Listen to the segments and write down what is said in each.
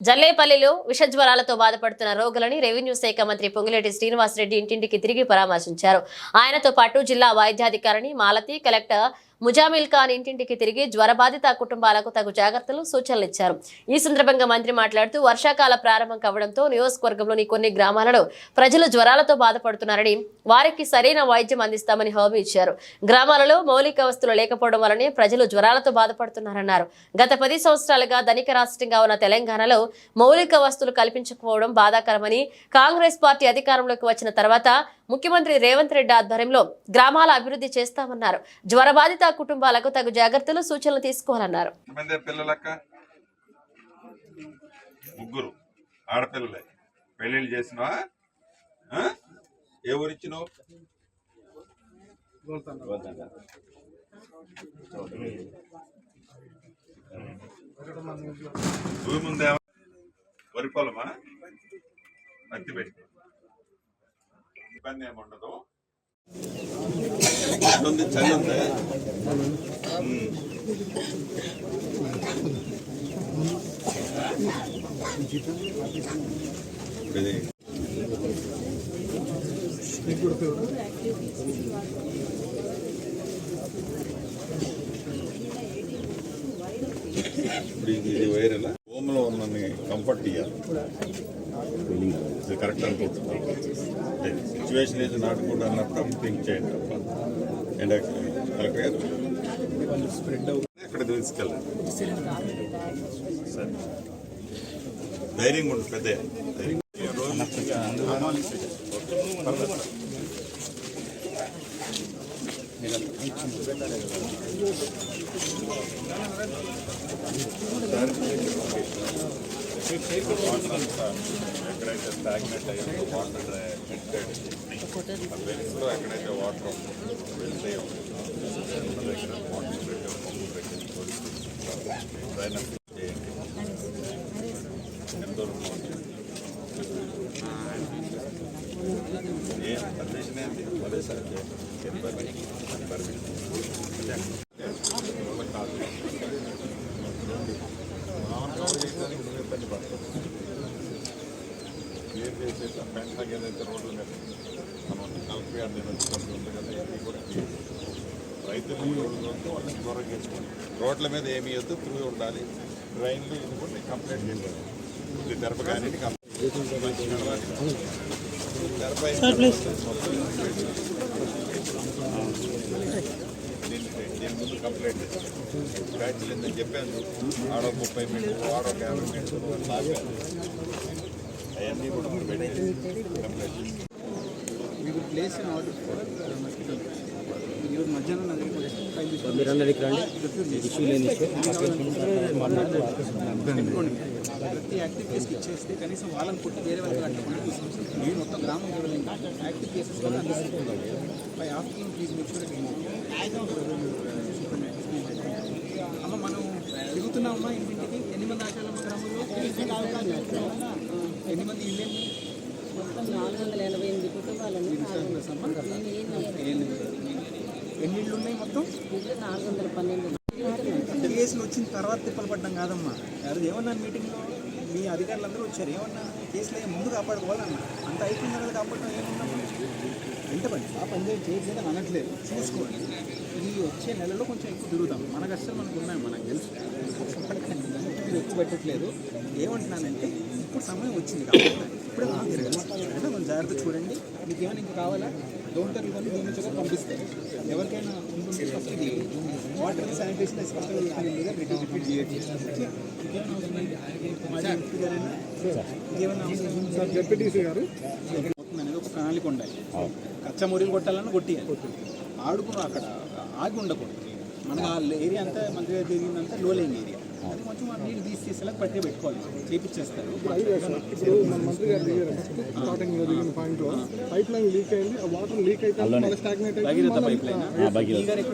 జల్లేపల్లిలో విషజ్వరాలతో బాధపడుతున్న రోగులని రెవెన్యూ శాఖ మంత్రి పొంగిరెడ్డి శ్రీనివాసరెడ్డి ఇంటింటికి తిరిగి పరామర్శించారు. ఆయనతో పాటు జిల్లా వైద్యాధికారిని మాలతి కలెక్టర్ ముజామిల్ ఖాన్ ఇంటింటికి తిరిగి జ్వరబాధిత కుటుంబాలకు తగు జాగ్రత్తలు సూచనలు ఇచ్చారు. ఈ సందర్భంగా మంత్రి మాట్లాడుతూ వర్షాకాల ప్రారంభం కావడంతో నియోజకవర్గంలోని కొన్ని గ్రామాలలో ప్రజలు జ్వరాలతో బాధపడుతున్నారని వారికి సరైన వైద్యం అందిస్తామని హామీ ఇచ్చారు. గ్రామాలలో మౌలిక వస్తువులు లేకపోవడం వలనే ప్రజలు జ్వరాలతో బాధపడుతున్నారన్నారు. గత పది సంవత్సరాలుగా ధనిక రాష్ట్రంగా ఉన్న తెలంగాణలో మౌలిక వస్తువులు కల్పించకపోవడం బాధాకరమని కాంగ్రెస్ పార్టీ అధికారంలోకి వచ్చిన తర్వాత ముఖ్యమంత్రి రేవంత్ రెడ్డి ఆధ్వర్యంలో గ్రామాల అభివృద్ధి చేస్తామన్నారు. జ్వరబాధిత కుటుంబాలకు తగు జాగ్రత్తలు సూచనలు తీసుకోవాలన్నారు ముగ్గురు ఆడపిల్లలే. పెళ్ళిళ్ళు చేసినవా? ఏ ఊరు భూమి వరి పొలమా? పత్తి పెట్టి. ఇబ్బంది ఏమి ఉండదు. ఉంది చలి ఉందా ఉమ్. ఇది ఇప్పుడు ఇది ఇది వైరల్ హోమ్లో ఉన్నని కంఫర్ట్ ఇవ్వాలి ఇది కరెక్ట్ అనిపిస్తుంది సిచ్యువేషన్ ఏది నాట్ అన్నప్పుడు థింక్ చేయండి తప్ప. అండ్ కలెక్టర్ గారు ఎక్కడ తీసుకెళ్ళండి సరే. ధైర్యంగా ఉండు పెద్ద ఎక్కడైతే స్టాగ్నెట్ అయ్యిందో వాటర్ వెల్స్లో ఎక్కడైతే వాటర్ వెళ్తే దగ్గర వాటర్ పెట్టాం పంపు పెట్టింది డ్రైనర్ చేయండి ఎంత దూరం ఉంది? ఏం పర్మిషన్ ఏంటి అదే సార్ పర్మిషన్ క్లియర్ చేసేసి పెంటకి ఏదైతే రోడ్లు మీద మనం కలెక్టర్ గారి దగ్గర వచ్చినప్పుడు ఉంది కదా ఇవి కూడా క్లియర్ రైతులు ఈ వాళ్ళని దూరం చేసుకోండి రోడ్ల మీద ఏమి వద్దు ప్రూవ్ ఉండాలి ట్రైన్లు ఇది కూడా కంప్లైంట్ చేయాలి ఇది తెరపగానే తెరపై దీని ముందు కంప్లైంట్ బ్యాచ్లు ఎందుకు చెప్పాను ఆడో ముప్పై మీటర్లు ఆడో యాభై మీటర్లు లాగాను అవన్నీ కూడా మనం uh, mosquito. ఈరోజు మధ్యాహ్నం నా మీరందరూ ఇక్కడ రండి. ఇష్యూ లేని ప్రతి యాక్టివ్ కేసుకి ఇచ్చేస్తే కనీసం వాళ్ళని కొట్టి వేరే వాళ్ళకి కట్టకుండా చూస్తాం నేను మొత్తం గ్రామం లెవెల్ యాక్టివ్ కేసెస్ కూడా అందిస్తున్నాం బై ఆఫ్టర్నూన్ ప్లీజ్ మీకు అమ్మ మనం తిరుగుతున్నామమ్మా ఇంటింటికి. ఎన్ని మంది ఆచారమ్మ గ్రామంలో? ఎన్ని మంది ఇల్లు నాలుగు వందల ఎనభై ఎనిమిది కుటుంబాలను ఎన్ని ఇళ్ళు ఉన్నాయి మొత్తం? నాలుగు వందల పన్నెండు. వచ్చిన తర్వాత తిప్పలు పడ్డం కాదమ్మా. అది ఏమన్నాను మీటింగ్లో? మీ అధికారులందరూ వచ్చారు. ఏమన్నా కేసులు అయ్యే ముందు కాపాడుకోవాలన్నా? అంత అయిపోయిన తర్వాత కాపాడడం ఏమన్నా వెంటపడి ఆ పని చేసి చేయట్లేదు అని అనట్లేదు. చూసుకోండి. ఈ వచ్చే నెలలో కొంచెం ఎక్కువ తిరుగుతాం. మన కష్టాలు మనకు ఉన్నాయి. మనకు తెలుసు. మీరు ఎక్కువ పెట్టట్లేదు. ఏమంటున్నానంటే ఇప్పుడు సమయం వచ్చింది కాబట్టి ఇప్పుడే మనం తిరగాలి మనం జాగ్రత్త చూడండి. మీకు ఏమైనా ఇంకా కావాలా? డోంటర్ ఇవన్నీ దీని నుంచి పంపిస్తారు ఎవరికైనా ఫస్ట్ ఇది వాటర్ శానిటేషన్ స్పెషల్ గారు అనేది ఒక ప్రణాళిక ఉండాలి కచ్చా మురిగి కొట్టాలన్నా కొట్టియాలి. ఆడుకుని అక్కడ ఆగి ఉండకూడదు. మనకు ఆ ఏరియా అంతా మంచిగా తిరిగిందంతా లో లేని ఏరియా అది కొంచెం ఆ నీళ్ళు పట్టే పెట్టుకోవాలి చేపించేస్తారు పైప్ లైన్ లీక్ అయింది ఆ వాటర్ లీక్ అయితే మళ్ళీ స్టాగ్నేట్ భగీరథ పైప్ లైన్ గారు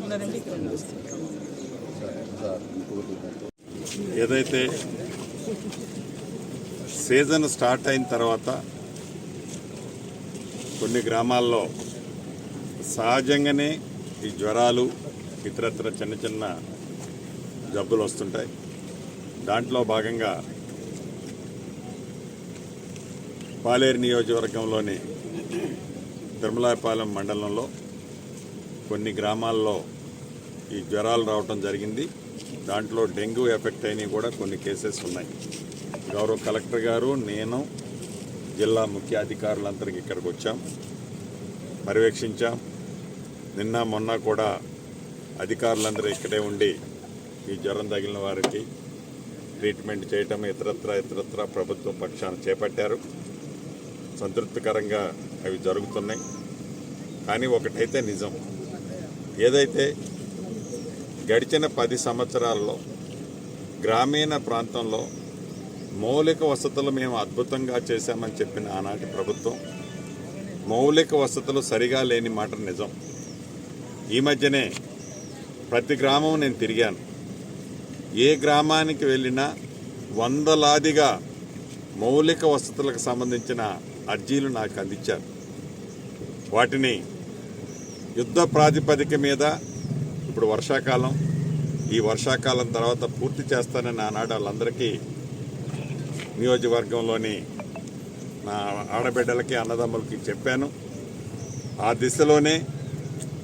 ఏదైతే సీజన్ స్టార్ట్ అయిన తర్వాత కొన్ని గ్రామాల్లో సహజంగానే ఈ జ్వరాలు ఇతరత్ర చిన్న చిన్న జబ్బులు వస్తుంటాయి. దాంట్లో భాగంగా పాలేరు నియోజకవర్గంలోని తిరుమలాయపాలెం మండలంలో కొన్ని గ్రామాల్లో ఈ జ్వరాలు రావటం జరిగింది. దాంట్లో డెంగ్యూ ఎఫెక్ట్ అయినవి కూడా కొన్ని కేసెస్ ఉన్నాయి. గౌరవ కలెక్టర్ గారు నేను జిల్లా ముఖ్య అధికారులందరికీ ఇక్కడికి వచ్చాం. పర్యవేక్షించాం. నిన్న మొన్న కూడా అధికారులందరూ ఇక్కడే ఉండి ఈ జ్వరం తగిలిన వారికి ట్రీట్మెంట్ చేయటం ఇతరత్ర ఇతరత్ర ప్రభుత్వ పక్షాన చేపట్టారు. సంతృప్తికరంగా అవి జరుగుతున్నాయి. కానీ ఒకటైతే నిజం. ఏదైతే గడిచిన పది సంవత్సరాల్లో గ్రామీణ ప్రాంతంలో మౌలిక వసతులు మేము అద్భుతంగా చేశామని చెప్పిన ఆనాటి ప్రభుత్వం మౌలిక వసతులు సరిగా లేని మాట నిజం. ఈ మధ్యనే ప్రతి గ్రామం నేను తిరిగాను. ఏ గ్రామానికి వెళ్ళినా వందలాదిగా మౌలిక వసతులకు సంబంధించిన అర్జీలు నాకు అందించారు. వాటిని యుద్ధ ప్రాతిపదిక మీద ఇప్పుడు వర్షాకాలం ఈ వర్షాకాలం తర్వాత పూర్తి చేస్తానని ఆనాడు వాళ్ళందరికీ నియోజకవర్గంలోని నా ఆడబిడ్డలకి అన్నదమ్ములకి చెప్పాను. ఆ దిశలోనే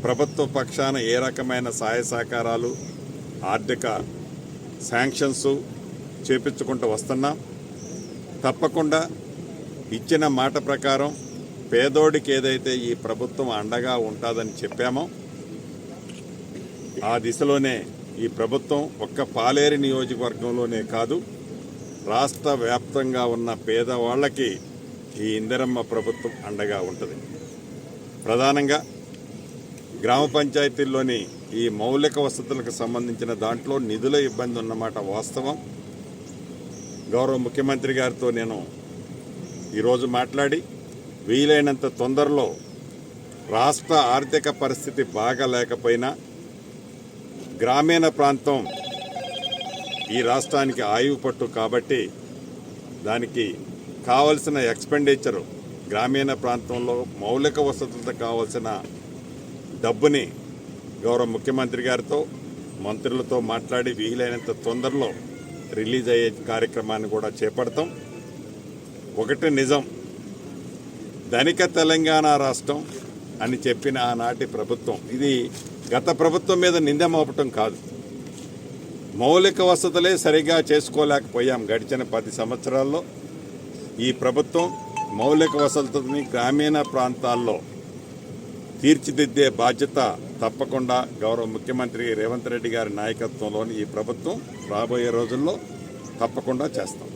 ప్రభుత్వ పక్షాన ఏ రకమైన సహాయ సహకారాలు ఆర్థిక శాంక్షన్స్ చేపించుకుంటూ వస్తున్నాం. తప్పకుండా ఇచ్చిన మాట ప్రకారం పేదోడికి ఏదైతే ఈ ప్రభుత్వం అండగా ఉంటుందని చెప్పామో ఆ దిశలోనే ఈ ప్రభుత్వం ఒక్క పాలేరు నియోజకవర్గంలోనే కాదు రాష్ట్ర వ్యాప్తంగా ఉన్న పేదవాళ్ళకి ఈ ఇందిరమ్మ ప్రభుత్వం అండగా ఉంటుంది. ప్రధానంగా గ్రామ పంచాయతీల్లోని ఈ మౌలిక వసతులకు సంబంధించిన దాంట్లో నిధుల ఇబ్బంది ఉన్నమాట వాస్తవం. గౌరవ ముఖ్యమంత్రి గారితో నేను ఈరోజు మాట్లాడి వీలైనంత తొందరలో రాష్ట్ర ఆర్థిక పరిస్థితి బాగా లేకపోయినా గ్రామీణ ప్రాంతం ఈ రాష్ట్రానికి ఆయువు పట్టు కాబట్టి దానికి కావలసిన ఎక్స్పెండిచరు గ్రామీణ ప్రాంతంలో మౌలిక వసతులతో కావలసిన డబ్బుని గౌరవ ముఖ్యమంత్రి గారితో మంత్రులతో మాట్లాడి వీలైనంత తొందరలో రిలీజ్ అయ్యే కార్యక్రమాన్ని కూడా చేపడతాం. ఒకటి నిజం ధనిక తెలంగాణ రాష్ట్రం అని చెప్పిన ఆనాటి ప్రభుత్వం ఇది గత ప్రభుత్వం మీద నింద మోపటం కాదు. మౌలిక వసతులే సరిగా చేసుకోలేకపోయాం గడిచిన పది సంవత్సరాల్లో. ఈ ప్రభుత్వం మౌలిక వసతులని గ్రామీణ ప్రాంతాల్లో తీర్చిదిద్దే బాధ్యత తప్పకుండా గౌరవ ముఖ్యమంత్రి రేవంత్ రెడ్డి గారి నాయకత్వంలోని ఈ ప్రభుత్వం రాబోయే రోజుల్లో తప్పకుండా చేస్తాం.